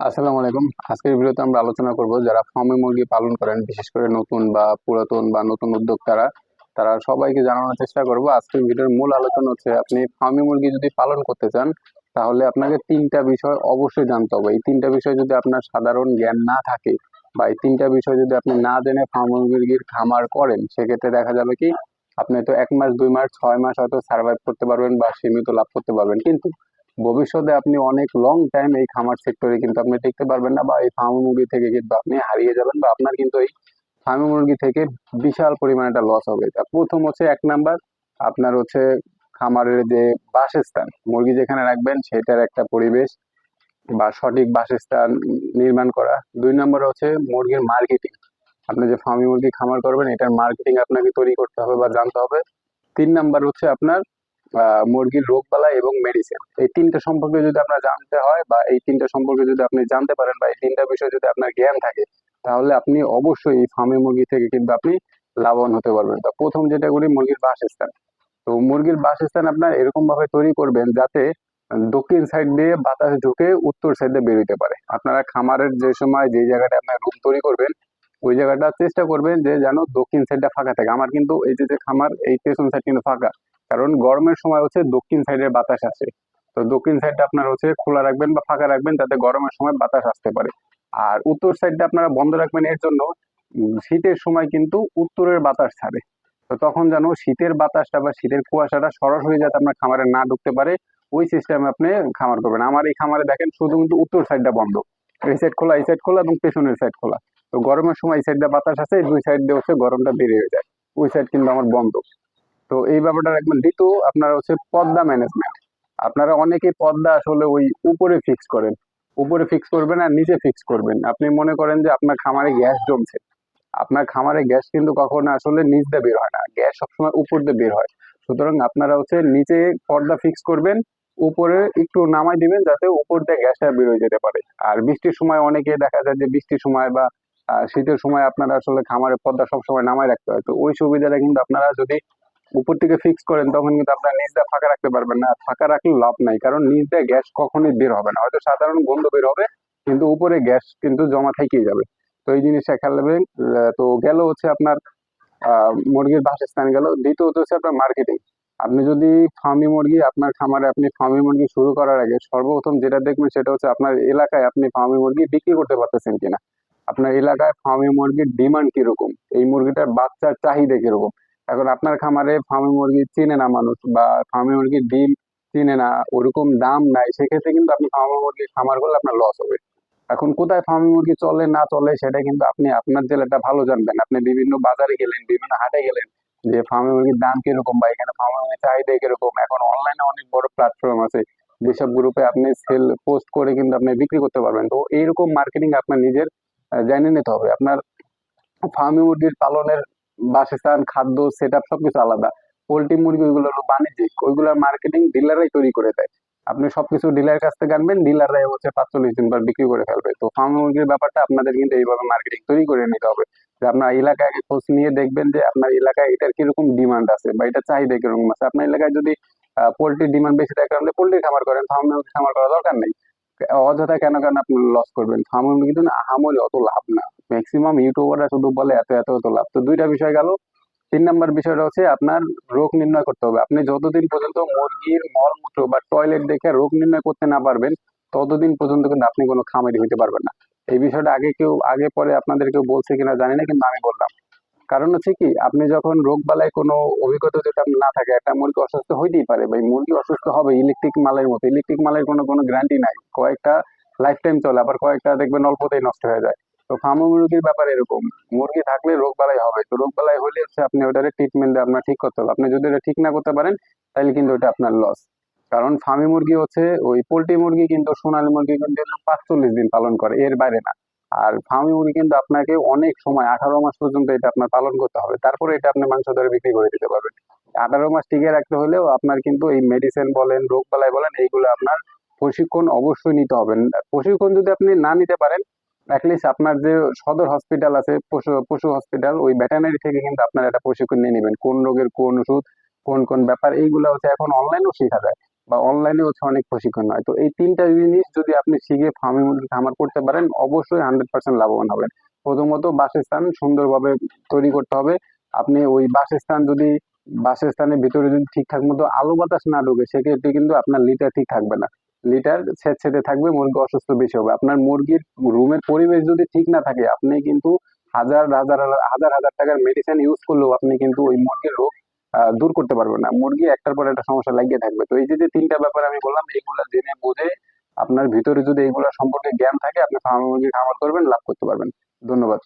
আসসালামু আলাইকুম। আজকের ভিডিওতে আমরা আলোচনা করব যারা ফার্মে মুরগি পালন করেন, বিশেষ করে নতুন বা পুরাতন বা নতুন উদ্যোক্তারা, তারা সবাইকে জানানোর চেষ্টা করব। আজকের ভিডিওর মূল আলোচনা হচ্ছে, আপনি ফার্মে মুরগি যদি পালন করতে চান, তাহলে আপনাকে তিনটা বিষয় অবশ্যই জানতে হবে। এই তিনটা বিষয় যদি আপনার সাধারণ জ্ঞান না থাকে বা এই তিনটা বিষয় যদি আপনি না জেনে ফার্ম মুরগির খামার করেন, সেক্ষেত্রে দেখা যাবে কি, আপনি তো এক মাস, দুই মাস, ছয় মাস হয়তো সার্ভাইভ করতে পারবেন বা সীমিত লাভ করতে পারবেন। কিন্তু ভবিষ্যতে আপনি অনেক লং টাইম এই খামার সেক্টরে কিন্তু আপনি টিকতে পারবেন না বা এই ফার্ম মুরগি থেকে কিন্তু আপনি হারিয়ে যাবেন বা আপনার কিন্তু এই ফার্ম মুরগি থেকে বিশাল পরিমাণে একটা লস হবে। প্রথম হচ্ছে এক নাম্বার আপনার হচ্ছে খামারের যে বাসস্থান, মুরগি যেখানে রাখবেন সেটার একটা পরিবেশ বা সঠিক বাসস্থান নির্মাণ করা। দুই নম্বর হচ্ছে মুরগির মার্কেটিং আপনি যে ফার্মি মুরগি খামার করবেন এটার মার্কেটিং আপনাকে তৈরি করতে হবে বা জানতে হবে। তিন নাম্বার হচ্ছে আপনার মুরগির রোগবালাই এবং মেডিসিন এই তিনটা সম্পর্কে যদি আপনার জানতে হয় বা এই তিনটা সম্পর্কে যদি আপনি জানতে পারেন বা এই তিনটা বিষয়ে যদি আপনার জ্ঞান থাকে, তাহলে আপনি অবশ্যই এই ফার্মে মুরগি থেকে কিন্তু আপনি লাভবান হতে পারবেন। তো প্রথম যেটা করি, মুরগির বাসস্থান। তো মুরগির বাসস্থান আপনার এরকম ভাবে তৈরি করবেন যাতে দক্ষিণ সাইড দিয়ে বাতাস ঢুকে উত্তর সাইডে বেরোতে পারে। আপনারা খামারের যে সময় যে জায়গাটা আপনার রুম তৈরি করবেন, ওই জায়গাটা চেষ্টা করবেন যে যেন দক্ষিণ সাইডটা ফাঁকা থাকে। আমার কিন্তু এই যে খামার, এই পেছন সাইড কিন্তু ফাঁকা। কারণ গরমের সময় হচ্ছে দক্ষিণ সাইডের বাতাস আসে। তো দক্ষিণ সাইডটা আপনার হচ্ছে খোলা রাখবেন বা ফাঁকা রাখবেন যাতে গরমের সময় বাতাস আসতে পারে। আর উত্তর সাইডটা আপনারা বন্ধ রাখবেন এর জন্য শীতের সময় কিন্তু উত্তরের বাতাস ছাড়ে। তো তখন যেন শীতের বাতাসটা বা শীতের কুয়াশাটা সরাসরি যাতে আপনার খামারে না ঢুকতে পারে, ওই সিস্টেমে আপনি খামার করবেন। আমার এই খামারে দেখেন শুধু কিন্তু উত্তর সাইডটা বন্ধ। এই সাইড খোলা, এই সাইড খোলা এবং পেছনের সাইড খোলা। তো গরমের সময় এই সাইড বাতাস আছে দুই সাইড দিয়ে হচ্ছে গরমটা বেড়ে হয়ে যায়। ওই সাইড কিন্তু আমার বন্ধ। তো এই ব্যাপারটা রাখবেন। দ্বিতীয়, আপনার হচ্ছে পদ্মা ম্যানেজমেন্ট আপনারা অনেকে পর্দা আসলে ওই উপরে ফিক্স করেন। উপরে ফিক্স করবেন আর নিচে ফিক্স করবেন। আপনি মনে করেন যে আপনার খামারে গ্যাস জমছে। আপনার খামারে গ্যাস কিন্তু কখনো আসলে নিচ দিয়ে বের হয় না। গ্যাস সবসময় উপর দিয়ে বের হয়। সুতরাং আপনারা হচ্ছে নিচে পর্দা ফিক্স করবেন, উপরে একটু নামাই দিবেন যাতে উপর দিয়ে গ্যাসটা বের হয়ে যেতে পারে। আর বৃষ্টির সময় অনেকে দেখা যায় যে বৃষ্টির সময় বা শীতের সময় আপনারা আসলে খামারে পর্দা সবসময় নামায় রাখতে হয়। তো ওই সুবিধাটা কিন্তু আপনারা যদি উপর থেকে ফিক্স করেন, তখন কিন্তু আপনার নিচ দিয়ে ফাঁকা রাখতে পারবেন না। ফাঁকা রাখলে লাভ নাই, কারণ নিচ দিয়ে গ্যাস কখনোই বের হবে না। হয়তো সাধারণ গন্ধ বের হবে, কিন্তু উপরে গ্যাস কিন্তু জমা থেকেই যাবে। তো এই জিনিসটা খেয়াল রাখবেন। তো গেল হচ্ছে আপনার মুরগির বাসস্থান গেল। দ্বিতীয়ত হচ্ছে আপনার মার্কেটিং আপনি যদি ফার্মি মুরগি, আপনার খামারে আপনি ফার্মি মুরগি শুরু করার আগে সর্বপ্রথম যেটা দেখবেন সেটা হচ্ছে আপনার এলাকায় আপনি ফার্মি মুরগি বিক্রি করতে পারতেছেন কিনা। আপনার এলাকায় ফার্মি মুরগির ডিমান্ড কীরকম? এই মুরগিটার বাচ্চার চাহিদা কীরকম? এখন আপনার খামারে ফার্মি মুরগি চিনে না মানুষ বা ফার্মি মুরগির ডিম চিনে না, ওরকম দাম নাই, সেক্ষেত্রে কিন্তু আপনি ফার্মি মুরগি খামার করলে আপনার লস হবে। এখন কোথায় ফার্মি মুরগি চলে, না চলে, সেটা কিন্তু আপনি আপনার জেলাটা ভালো জানবেন। আপনি বিভিন্ন বাজারে গেলেন, বিভিন্ন হাটে গেলেন, যে ফার্মি মুরগির দাম কীরকম বা এখানে ফার্মি মুরগির চাহিদা কীরকম। এখন অনলাইনে অনেক বড় প্ল্যাটফর্ম আছে, যেসব গ্রুপে আপনি সেল পোস্ট করে কিন্তু আপনি বিক্রি করতে পারবেন। তো এইরকম মার্কেটিং আপনার নিজের জেনে নিতে হবে। আপনার ফার্মি মুরগির পালনের বাসস্থান, খাদ্য সেট আপ সবকিছু আলাদা। পোল্ট্রি, মুরগি, ওইগুলো হলো বাণিজ্যিক। ওইগুলোর মার্কেটিং ডিলাররাই তৈরি করে দেয়। আপনি সবকিছু ডিলারের কাছ থেকে আনবেন ডিলাররাই হচ্ছে পাঁচচল্লিশ দিন পর বিক্রি করে ফেলবে। তো ফার্ম মুরগির ব্যাপারটা আপনাদের কিন্তু এইভাবে মার্কেটিং তৈরি করে নিতে হবে। যে আপনার এলাকায় খোঁজ নিয়ে দেখবেন যে আপনার এলাকায় এটার কীরকম ডিমান্ড আছে বা এটা চাহিদা কীরকম আছে। আপনার এলাকায় যদি পোল্ট্রির ডিমান্ড বেশি থাকে আপনি পোল্ট্রি খামার করেন ফার্ম মুরগি খামার করার দরকার নেই। অযথা কেন কেন আপনি লস করবেন? ফার্ম কিন্তু আহামরি অত লাভ না। ম্যাক্সিমাম ইউটিউবাররা শুধু বলে এত এত এত লাভ। তো দুইটা বিষয় গেল। তিন নাম্বার বিষয়টা হচ্ছে আপনার রোগ নির্ণয় করতে হবে। আপনি যতদিন পর্যন্ত মুরগির মলমূত্র বা টয়লেট দেখে রোগ নির্ণয় করতে না পারবেন, ততদিন পর্যন্ত কিন্তু আপনি কোনো খামারি হইতে পারবেন না। এই বিষয়টা আগে কেউ, আগে পরে আপনাদের কেউ বলছে কিনা জানি না, কিন্তু আমি বললাম। কারণ হচ্ছে কি, আপনি যখন রোগ বালাই কোনো অভিজ্ঞতা আপনার না থাকে, একটা মুরগি অসুস্থ হইতেই পারে ভাই মুরগি অসুস্থ হবে ইলেকট্রিক মালের মতো ইলেকট্রিক মালের কোনো কোনো গ্যারান্টি নাই। কয়েকটা লাইফ টাইম চলে, আবার কয়েকটা দেখবেন অল্পতেই নষ্ট হয়ে যায়। তো ফার্ম মুরগির ব্যাপার এরকম, মুরগি থাকলে রোগ বালাই হবে। তো রোগ বালাই হলে হচ্ছে আপনি ওটারে ট্রিটমেন্ট আপনার ঠিক করতে হবে। আপনি যদি ওটা ঠিক না করতে পারেন, তাহলে কিন্তু ওটা আপনার লস কারণ ফার্মি মুরগি হচ্ছে, ওই পোল্ট্রি মুরগি কিন্তু সোনালী মুরগি কিন্তু পাঁচচল্লিশ দিন পালন করে, এর বাইরে না। আর ফার্মি মুরগি কিন্তু আপনাকে অনেক সময়, আঠারো মাস পর্যন্ত এটা আপনার পালন করতে হবে। তারপরে এটা আপনি মাংস দরে বিক্রি করে দিতে পারবেন। আঠারো মাস টিকে রাখতে হলেও আপনার কিন্তু এই মেডিসিন বলেন রোগ বালাই বলেন, এইগুলো আপনার প্রশিক্ষণ অবশ্যই নিতে হবে। প্রশিক্ষণ যদি আপনি না নিতে পারেন অ্যাটলিস্ট আপনার যে সদর হসপিটাল আছে, পশু পশু হসপিটাল ওই ভেটেনারি থেকে কিন্তু আপনার একটা প্রশিক্ষণ নিয়ে নেবেন। কোন রোগের কোন ওষুধ, কোন কোন ব্যাপার, এইগুলো হচ্ছে এখন অনলাইনেও শেখা যায়। বা অনলাইনে হচ্ছে অনেক প্রশিক্ষণ হয় তো এই তিনটা জিনিস যদি আপনি শিখে ফার্মি খামার করতে পারেন, অবশ্যই হান্ড্রেড পার্সেন্ট লাভবান হবেন। প্রথমত বাসস্থান সুন্দরভাবে তৈরি করতে হবে। আপনি ওই বাসস্থান যদি, বাসস্থানের ভিতরে যদি ঠিকঠাক মতো আলো বাতাস না ঢোকে, সেক্ষেত্রে কিন্তু আপনার লিটার ঠিক থাকবে না। লিটার ছেড়ে থাকবে, মুরগি অসুস্থ বেশি হবে। আপনার মুরগির রুমের পরিবেশ যদি ঠিক না থাকে, আপনি কিন্তু হাজার হাজার হাজার হাজার টাকার মেডিসিন ইউজ করলেও আপনি কিন্তু ওই মুরগির রোগ দূর করতে পারবে না। মুরগি একটার পর একটা সমস্যা লাগিয়ে থাকবে। তো এই যে যে তিনটা ব্যাপার আমি বললাম এগুলো জেনে বুঝে আপনার ভিতরে যদি এইগুলো সম্পর্কে জ্ঞান থাকে, আপনি ফার্ম মুরগি খামার করবেন, লাভ করতে পারবেন। ধন্যবাদ।